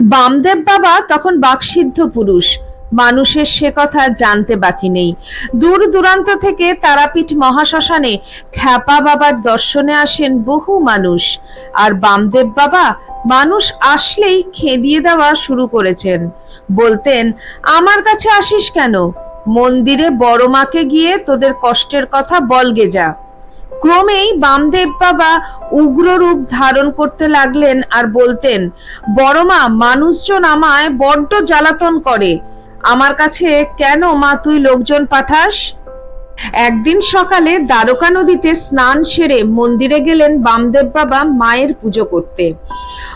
বামদেব বাবা তখন বাকসিদ্ধ পুরুষ। মানুষের সে কথা জানতে বাকি নেই। দূর দূরান্ত থেকে তারাপীঠ মহাশ্মশানে খ্যাপা বাবার দর্শনে আসেন বহু মানুষ। আর বামদেব বাবা মানুষ আসলেই খেদিয়ে দেওয়া শুরু করেছেন। বলতেন, আমার কাছে আসিস কেন? মন্দিরে বড় মাকে গিয়ে তোদের কষ্টের কথা বলগে যা। ক্রমেই বামদেব বাবা উগ্র রূপ ধারণ করতে লাগলেন আর বলতেন বড়মা মানুষজন আমায় বড্ড জ্বালাতন করে। আমার কাছে কেন মা তুই লোকজন পাঠাস? একদিন সকালে দ্বারকা নদীতে স্নান সেরে মন্দিরে গেলেন বামদেব বাবা মায়ের পুজো করতে।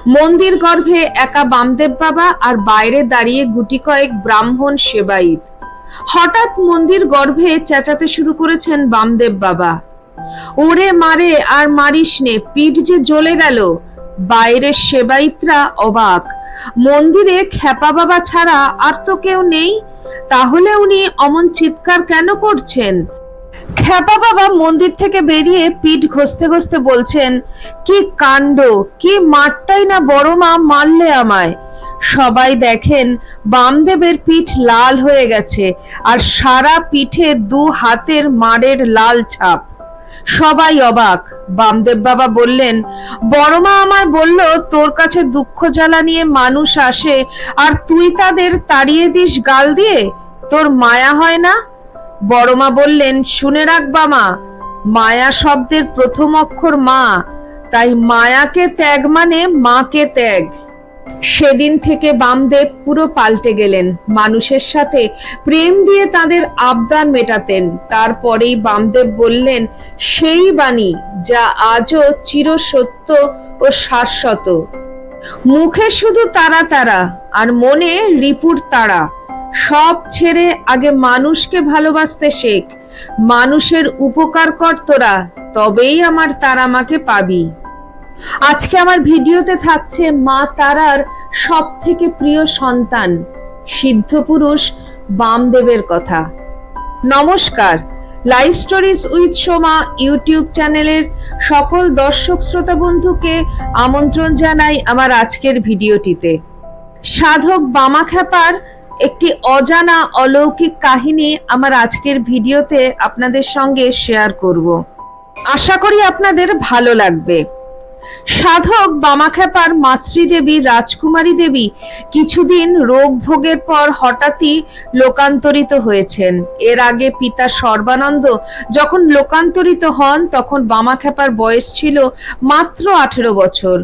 মন্দির গর্ভে একা বামদেব বাবা আর বাইরে দাঁড়িয়ে গুটি কয়েক ব্রাহ্মণ সেবাইত হঠাৎ মন্দির গর্ভে চেঁচাতে শুরু করেছেন বামদেব বাবা। ওরে মারে, আর মারিস নে, পিঠ যে জ্বলে গেল। বাইরের সেবাইতরা অবাক। মন্দিরে খেপা বাবা ছাড়া আর তো কেউ নেই। তাহলে উনি অমন চিৎকার কেন করছেন? খেপা বাবা মন্দির থেকে বেরিয়ে পিঠ ঘষতে ঘষতে বলছেন, কি কাণ্ড, কি মারটাই না বড় মা মারলে আমায়। সবাই দেখেন বামদেবের পিঠ লাল হয়ে গেছে, আর সারা পিঠে দু হাতের মারের লাল ছাপ। সবাই অবাক। বামদেব বাবা বললেন, বড়মা আমার বলল, তোর কাছে দুঃখ জ্বালা নিয়ে মানুষ আসে, আর তুই তাদের তাড়িয়ে দিস গাল দিয়ে? তোর মায়া হয় না? বড়মা বললেন, শুনে রাখ বামা, মায়া শব্দের প্রথম অক্ষর মা, তাই মায়াকে ত্যাগ মানে মাকে ত্যাগ। সেদিন থেকে বামদেব পুরো পাল্টে গেলেন। মানুষের সাথে প্রেম দিয়ে তাদের আবদান মেটাতেন। তারপরেই বামদেব বললেন, সেই বাণী যা আজও চিরসত্য ও শাশ্বত। মুখে শুধু তারা তারা আর মনে রিপুর তারা। সব ছেড়ে আগে মানুষকে ভালোবাসতে শেখ। মানুষের উপকার কর তোরা তবেই আমার তারা মাকে পাবি। আজকে আমার ভিডিওতে থাকছে মা তারার সব থেকে প্রিয় সন্তান, সিদ্ধ পুরুষ বামদেবের কথা। নমস্কার live stories with Soma YouTube চ্যানেলের সকল দর্শক শ্রোতা বন্ধুকে আমন্ত্রণ জানাই আমার আজকের ভিডিওটিতে। সাধক বামাখ্যাপার একটি অজানা অলৌকিক কাহিনী আমার আজকের ভিডিওতে আপনাদের সঙ্গে শেয়ার করব। আশা করি আপনাদের ভালো লাগবে। সাধক বামাখ্যাপার মাতৃদেবী, রাজকুমারী দেবী কিছুদিন রোগ ভোগের পর হঠাৎই লোকান্তরিত হয়েছেন। এর আগে পিতা সর্বানন্দ যখন লোকান্তরিত হন, তখন বামাখ্যাপার বয়স ছিল মাত্র আঠেরো বছর।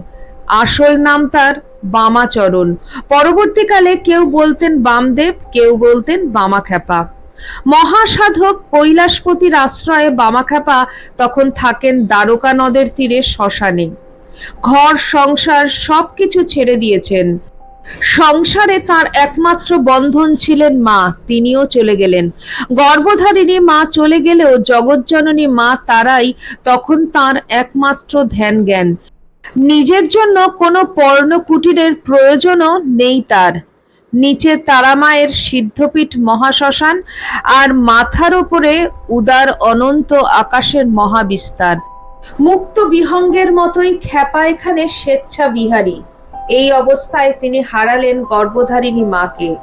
আসল নাম তার বামাচরণ। পরবর্তীকালে কেউ বলতেন বামদেব, কেউ বলতেন বামাখ্যাপা। মহাসাধক কৈলাসপতির আশ্রয়ে বামাখ্যাপা তখন থাকেন দ্বারকা নদের তীরে শ্মশানে। ঘর, সংসার সবকিছু ছেড়ে দিয়েছেন। সংসারে তার একমাত্র বন্ধন ছিলেন মা, তিনিও চলে গেলেন। গর্ভধারিণী মা চলে গেলেও জগৎজননী মা তারাই তখন তার একমাত্র ধ্যান জ্ঞান নিজের জন্য কোনো পর্ণ কুটিরের প্রয়োজনও নেই তার। নিচে তারামায়ের সিদ্ধপীঠ মহাশ্মশান আর মাথার উপরে উদার অনন্ত আকাশের মহাবিস্তার। মুক্ত বিহঙ্গের মতোই খ্যাপা এখানে স্বেচ্ছা বিহারী। এই অবস্থায় তিনি হারালেন গর্ভধারিণী মাকে।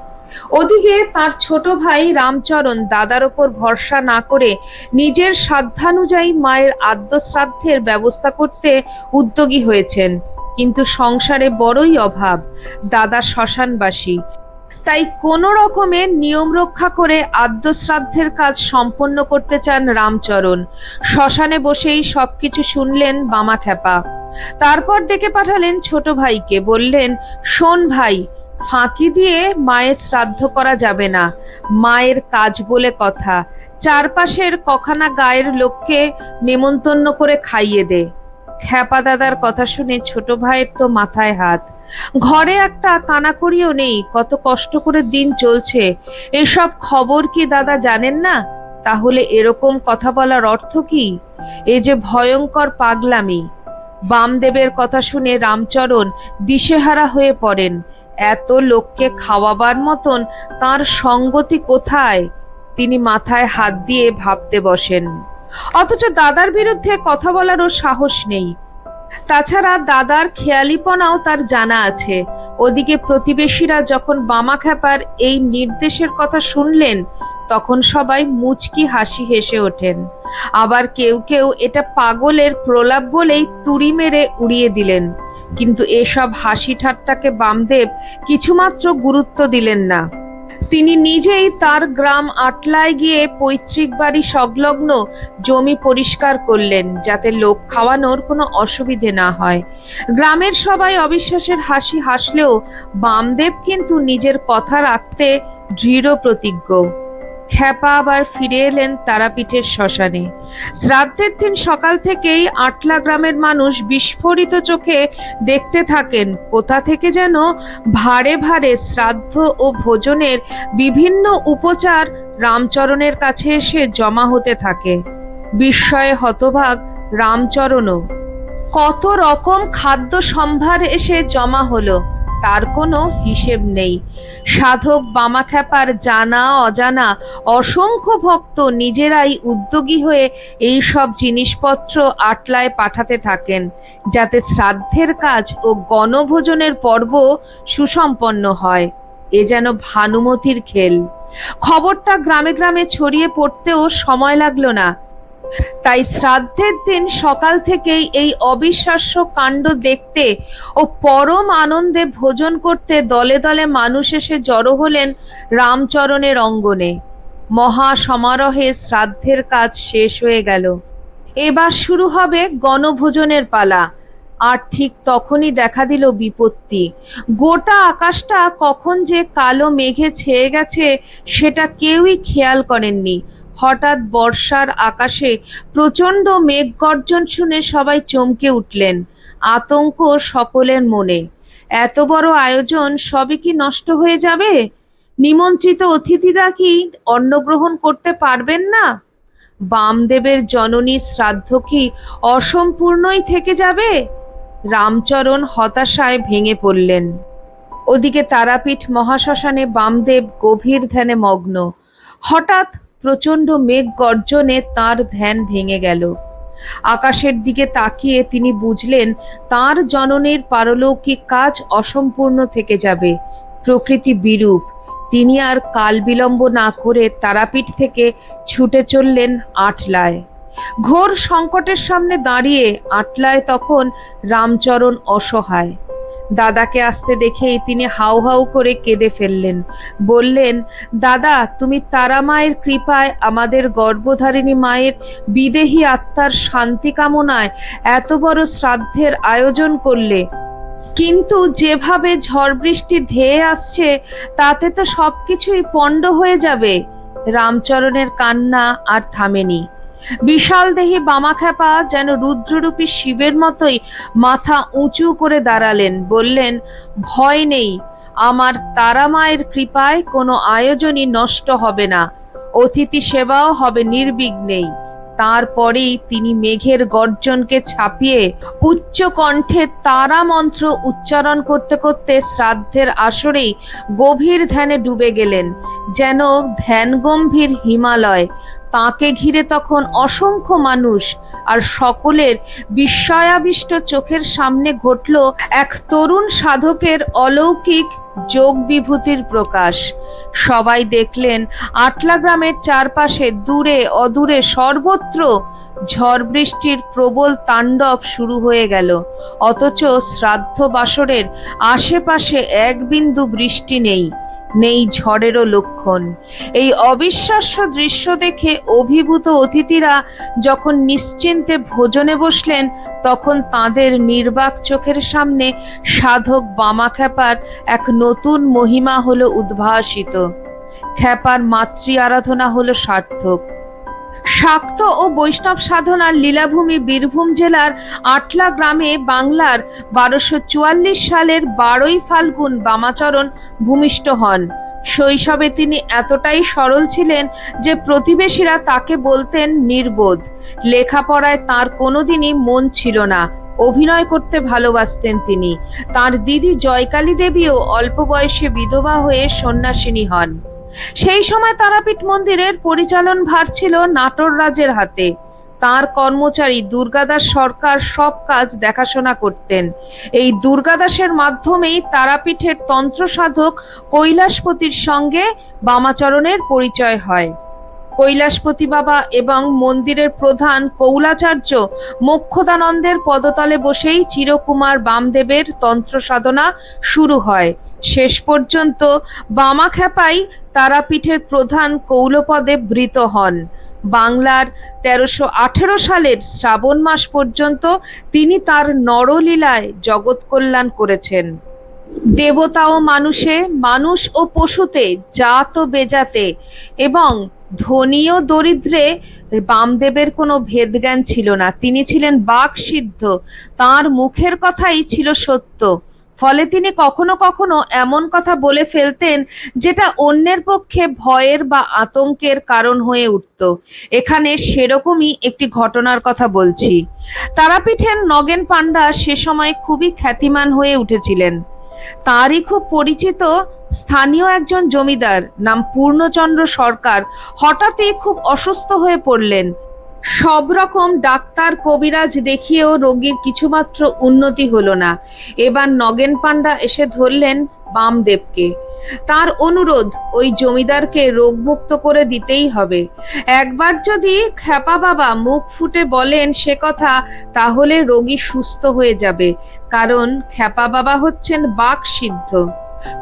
ওদিকে তার ছোট ভাই রামচরণ দাদার ওপর ভরসা না করে নিজের সাধ্যানুযায়ী মায়ের আদ্যশ্রাদ্ধের ব্যবস্থা করতে উদ্যোগী হয়েছেন। কিন্তু সংসারে বড়ই অভাব, দাদা শ্মশানবাসী। তাই কোনো রকমের নিয়ম রক্ষা করে আদ্যশ্রাদ্ধের কাজ সম্পন্ন করতে চান রামচরণ। শ্মশানে বসেই সবকিছু শুনলেন বামা খ্যাপা। তারপর ডেকে পাঠালেন ছোট ভাইকে। বললেন, শোন ভাই, ফাঁকি দিয়ে মায়ের শ্রাদ্ধ করা যাবে না। মায়ের কাজ বলে কথা। চারপাশের কখানা গায়ের লোককে নেমন্তন্ন করে খাইয়ে দে। খ্যাপা দাদার কথা শুনে ছোট ভাইয়ের তো মাথায় হাত। ঘরে একটা কানাকড়িও নেই, কত কষ্ট করে দিন চলছে। এসব খবর কি দাদা জানেন না? তাহলে এরকম কথা বলার অর্থ কি? এ যে ভয়ঙ্কর পাগলামি। বামদেবের কথা শুনে রামচরণ দিশেহারা হয়ে পড়েন। এত লোককে খাওয়াবার মতন তার সঙ্গতি কোথায়? তিনি মাথায় হাত দিয়ে ভাবতে বসেন। অথচ দাদার বিরুদ্ধে কথা বলারও সাহস নেই। তাছাড়া দাদার খেয়ালিপনাও তার জানা আছে। ওদিকে প্রতিবেশীরা যখন বামা খ্যাপার এই নির্দেশের কথা শুনলেন, তখন সবাই মুচকি হাসি হেসে ওঠেন। আবার কেউ কেউ এটা পাগলের প্রলাপ বলেই তুড়ি মেরে উড়িয়ে দিলেন। কিন্তু এসব হাসি ঠাট্টাকে বামদেব কিছুমাত্র গুরুত্ব দিলেন না। তিনি নিজেই তার গ্রাম আটলায় গিয়ে পৈতৃক বাড়ি সংলগ্ন জমি পরিষ্কার করলেন যাতে লোক খাওয়ানোর কোনো অসুবিধে না হয়। গ্রামের সবাই অবিশ্বাসের হাসি হাসলেও বামদেব কিন্তু নিজের কথা রাখতে দৃঢ় প্রতিজ্ঞ খ্যাপা আবার ফিরে এলেন তারাপীঠের শ্মশানে। শ্রাদ্ধের দিন সকাল থেকেই আটলা গ্রামের মানুষ বিস্ফোরিত চোখে দেখতে থাকেন কোথা থেকে যেন ভারে ভারে শ্রাদ্ধ ও ভোজনের বিভিন্ন উপচার রামচরণের কাছে এসে জমা হতে থাকে। বিস্ময়ে হতভাগ রামচরণও। কত রকম খাদ্য সম্ভার এসে জমা হলো। তার কোনো হিসেব নেই। সাধক বামাখ্যাপার জানা অজানা অসংখ্য ভক্ত নিজেরাই উদ্যোগী হয়ে এই সব জিনিসপত্র আটলায় পাঠাতে থাকেন, যাতে শ্রাদ্ধের কাজ ও গণভোজনের পর্ব সুসম্পন্ন হয়। এ যেন ভানুমতির খেল। খবরটা গ্রামে গ্রামে ছড়িয়ে পড়তেও সময় লাগল না। তাই শ্রাদ্ধের দিন সকাল থেকেই এই অবিশ্বাস্য কাণ্ড দেখতে ও পরম আনন্দে ভোজন করতে দলে দলে মানুষ এসে জড়ো হলেন রামচরণের অঙ্গনে। মহা সমারোহে শ্রাদ্ধের কাজ শেষ হয়ে গেল। এবার শুরু হবে গণভোজনের পালা। আর ঠিক তখনই দেখা দিল বিপত্তি। গোটা আকাশটা কখন যে কালো মেঘে ছেয়ে গেছে, সেটা কেউই খেয়াল করেননি। হঠাৎ বর্ষার আকাশে প্রচণ্ড মেঘ গর্জন শুনে সবাই চমকে উঠলেন। আতঙ্ক সকলের মনে। এত বড় আয়োজন সবই কি নষ্ট হয়ে যাবে? নিমন্ত্রিত অতিথিরা কি অন্নগ্রহণ করতে পারবেন না? বামদেবের জননী শ্রাদ্ধ কি অসম্পূর্ণই থেকে যাবে? রামচরণ হতাশায় ভেঙে পড়লেন। ওদিকে তারাপীঠ মহাশ্মশানে বামদেব গভীর ধ্যানে মগ্ন। হঠাৎ প্রচণ্ড মেঘ গর্জনে তার ধ্যান ভেঙে গেল। আকাশের দিকে তাকিয়ে তিনি বুঝলেন, তার জননীর পারলৌকিক কাজ অসম্পূর্ণ থেকে যাবে। প্রকৃতি বিরূপ। তিনি আর কাল বিলম্ব না করে তারাপীঠ থেকে ছুটে চললেন আটলায়। ঘোর সংকটের সামনে দাঁড়িয়ে আটলায় তখন রামচরণ অসহায়। দাদাকে আসতে দেখেই তিনি হাউ হাউ করে কেঁদে ফেললেন। বললেন, দাদা, তুমি তারা মায়ের কৃপায় আমাদের গর্ভধারিণী মায়ের বিদেহী আত্মার শান্তি কামনায় এত বড় শ্রাদ্ধের আয়োজন করলে। কিন্তু যেভাবে ঝড় বৃষ্টি ধেয়ে আসছে, তাতে তো সবকিছুই পণ্ড হয়ে যাবে। রামচরণের কান্না আর থামেনি। বিশাল দেহি বামাখ্যাপা যেন রুদ্ররূপী শিবের মতোই মাথা উঁচু করে দাঁড়ালেন, বললেন, ভয় নেই, আমার তারা মায়ের কৃপায় কোনো আয়োজনই নষ্ট হবে না, অতিথি সেবাও হবে নির্বিঘ্নেই। তারপরেই তিনি মেঘের গর্জনকে ছাপিয়ে উচ্চ কণ্ঠে তারা মন্ত্র উচ্চারণ করতে করতে শ্রাদ্ধের আসরেই গভীর ধ্যানে ডুবে গেলেন, যেন ধ্যান গম্ভীর হিমালয়। তাকে ঘিরে তখন অসংখ্য মানুষ আর সকলের বিস্ময়াবিষ্ট চোখের সামনে ঘটল এক তরুণ সাধকের অলৌকিক যোগ বিভূতির প্রকাশ। সবাই দেখলেন, আটলা গ্রামের চারপাশে দূরে অদূরে সর্বত্র ঝড় বৃষ্টির প্রবল তাণ্ডব শুরু হয়ে গেল। অথচ শ্রাদ্ধ বাসরের আশেপাশে এক বিন্দু বৃষ্টি নেই। নেই ঝড়েরও লক্ষণ। এই অবিশ্বাস্য দৃশ্য দেখে অভিভূত অতিথিরা যখন নিশ্চিন্তে ভোজনে বসলেন, তখন তাদের নির্বাক চোখের সামনে সাধক বামা খ্যাপার এক নতুন মহিমা হলো উদ্ভাসিত। খ্যাপার মাতৃ আরাধনা হলো সার্থক। শাক্ত ও বৈষ্ণব সাধনার লীলাভূমি বীরভূম জেলার আটলা গ্রামে বাংলার বারোশো চুয়াল্লিশ সালের বারোই ফাল্গুন বামাচরণ ভূমিষ্ঠ হন। শৈশবে তিনি এতটাই সরল ছিলেন যে প্রতিবেশীরা তাকে বলতেন নির্বোধ। লেখাপড়ায় তার কোনোদিনই মন ছিল না। অভিনয় করতে ভালোবাসতেন তিনি। তার দিদি জয়কালী দেবীও অল্প বয়সে বিধবা হয়ে সন্ন্যাসিনী হন। সেই সময় তারাপীঠ মন্দিরের পরিচালন ভার ছিল নাটোর রাজের হাতে। তার কর্মচারী দুর্গাদাস সরকার সব কাজ দেখাশোনা করতেন। এই দুর্গাদাসের মাধ্যমেই তারাপীঠের তন্ত্র সাধক কৈলাসপতির সঙ্গে বামাচরণের পরিচয় হয়। কৈলাসপতি বাবা এবং মন্দিরের প্রধান কৌলাচার্য মোক্ষদানন্দের পদতলে বসেই চিরকুমার বামদেবের তন্ত্র সাধনা শুরু হয়। শেষ পর্যন্ত বামাখ্যাপাই তারাপীঠের প্রধান কৌলপদে বৃত হন। বাংলার তেরোশো আঠেরো সালের শ্রাবণ মাস পর্যন্ত তিনি তার নরলীলায় জগৎ কল্যাণ করেছেন। দেবতা ও মানুষে, মানুষ ও পশুতে, জাত ও বেজাতে এবং ধনী ও দরিদ্রে বামদেবের কোনো ভেদজ্ঞান ছিল না। তিনি ছিলেন বাক সিদ্ধ তাঁর মুখের কথাই ছিল সত্য। ফলে তিনি কখনো কখনো এমন কথা বলে ফেলতেন যেটা অন্যের পক্ষে ভয়ের বা আতঙ্কের কারণ হয়ে উঠত। এখানে সেরকমই একটি ঘটনার কথা বলছি। তারাপীঠের নগেন পাণ্ডা সে সময় খুবই খ্যাতিমান হয়ে উঠেছিলেন। তারই খুব পরিচিত স্থানীয় একজন জমিদার নাম পূর্ণচন্দ্র সরকার হঠাৎই খুব অসুস্থ হয়ে পড়লেন। সব রকম ডাক্তার কবিরাজ দেখিয়েও রোগীর কিছুমাত্র উন্নতি হলো না। এবার নগেন পাণ্ডা এসে ধরলেন বামদেবকে। তার অনুরোধ, ওই জমিদারকে রোগমুক্ত করে দিতেই হবে। একবার যদি খ্যাপা বাবা মুখ ফুটে বলেন সে কথা, তাহলে রোগী সুস্থ হয়ে যাবে। কারণ খ্যাপা বাবা হচ্ছেন বাক সিদ্ধ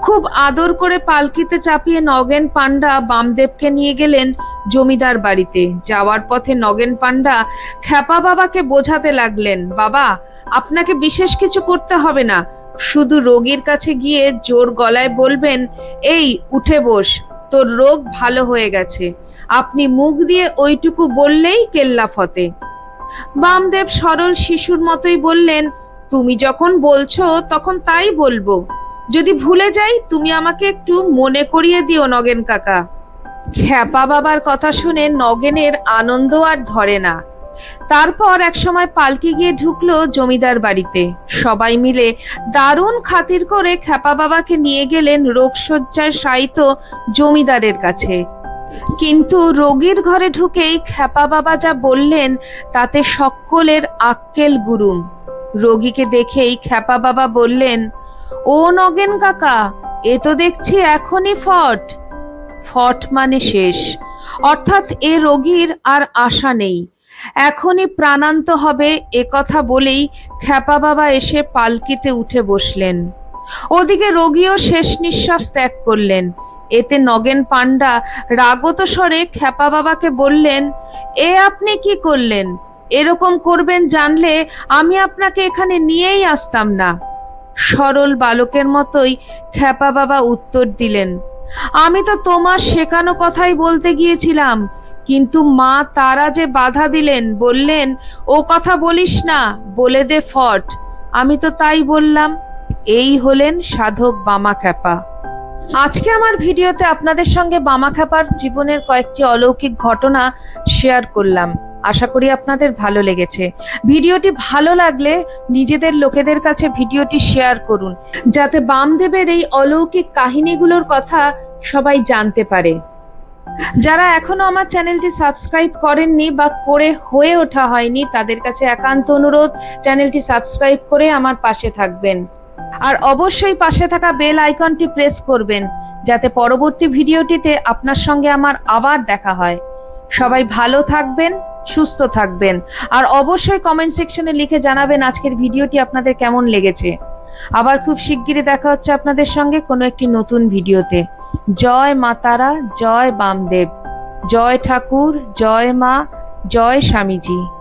খুব আদর করে পালকিতে চাপিয়ে নগেন পাণ্ডা বামদেবকে নিয়ে গেলেন জমিদার বাড়িতে। যাওয়ার পথে নগেন পাণ্ডা খ্যাপা বাবাকে বোঝাতে লাগলেন, বাবা, আপনাকে বিশেষ কিছু করতে হবে না। শুধু রোগীর কাছে গিয়ে জোর গলায় বলবেন, এই, উঠে বস, তোর রোগ ভালো হয়ে গেছে। আপনি মুখ দিয়ে ওইটুকু বললেই কেল্লা ফতে। বামদেব সরল শিশুর মতোই বললেন, তুমি যখন বলছো, তখন তাই বলব। যদি ভুলে যাই, তুমি আমাকে একটু মনে করিয়ে দিও নগেন কাকা। খ্যাপা বাবার কথা শুনে নগেনের আনন্দ আর ধরে না। তারপর একসময় পালকি গিয়ে ঢুকলো জমিদার বাড়িতে। সবাই মিলে দারুণ খাতির করে খ্যাপা বাবাকে নিয়ে গেলেন রোগশয্যায় শায়িত জমিদারের কাছে। কিন্তু রোগীর ঘরে ঢুকেই খ্যাপা বাবা যা বললেন, তাতে সকলের আক্কেল গুরুম। রোগীকে দেখেই খ্যাপা বাবা বললেন ও নগেন কাকা, এ তো দেখছি এখনই ফট। ফট মানে শেষ। অর্থাৎ এ রোগীর আর আশা নেই। এখনই প্রাণান্ত হবে এ কথা বলেই খ্যাপা বাবা এসে পালকিতে উঠে বসলেন। ওদিকে রোগীও শেষ নিঃশ্বাস ত্যাগ করলেন। এতে নগেন পাণ্ডা রাগত স্বরে খ্যাপা বাবাকে বললেন, এ আপনি কি করলেন? এরকম করবেন জানলে আমি আপনাকে এখানে নিয়েই আসতাম না। সরল বালকের মতোই খ্যাপা বাবা উত্তর দিলেন, আমি তো তোমার শেখানো কথাই বলতে গিয়েছিলাম, কিন্তু মা তারা যে বাধা দিলেন, বললেন, ও কথা বলিস না, বলে দে ফট। আমি তো তাই বললাম, এই হলেন সাধক বামা খ্যাপা। আজকে আমার ভিডিওতে আপনাদের সঙ্গে বামা খ্যাপার জীবনের কয়েকটি অলৌকিক ঘটনা শেয়ার করলাম। আশা করি আপনাদের ভালো লেগেছে। ভিডিওটি ভালো লাগলে নিজেদের লোকেদের কাছে ভিডিওটি শেয়ার করুন, যাতে বামদেবের এই অলৌকিক কাহিনীগুলোর কথা সবাই জানতে পারে। যারা এখনও আমার চ্যানেলটি সাবস্ক্রাইব করেননি বা করে হয়ে ওঠা হয়নি, তাদের কাছে একান্ত অনুরোধ, চ্যানেলটি সাবস্ক্রাইব করে আমার পাশে থাকবেন। আর অবশ্যই পাশে থাকা বেল আইকনটি প্রেস করবেন, যাতে পরবর্তী ভিডিওটিতে আপনার সঙ্গে আমার আবার দেখা হয়। সবাই ভালো থাকবেন সুস্থ থাকবেন। আর অবশ্যই কমেন্ট সেকশনে লিখে জানাবেন আজকের ভিডিওটি আপনাদের কেমন লেগেছে। আবার খুব শিগগিরই দেখা হচ্ছে আপনাদের সঙ্গে কোনো একটি নতুন ভিডিওতে। জয় মাতারা জয় বামদেব। জয় ঠাকুর, জয় মা, জয় স্বামীজি।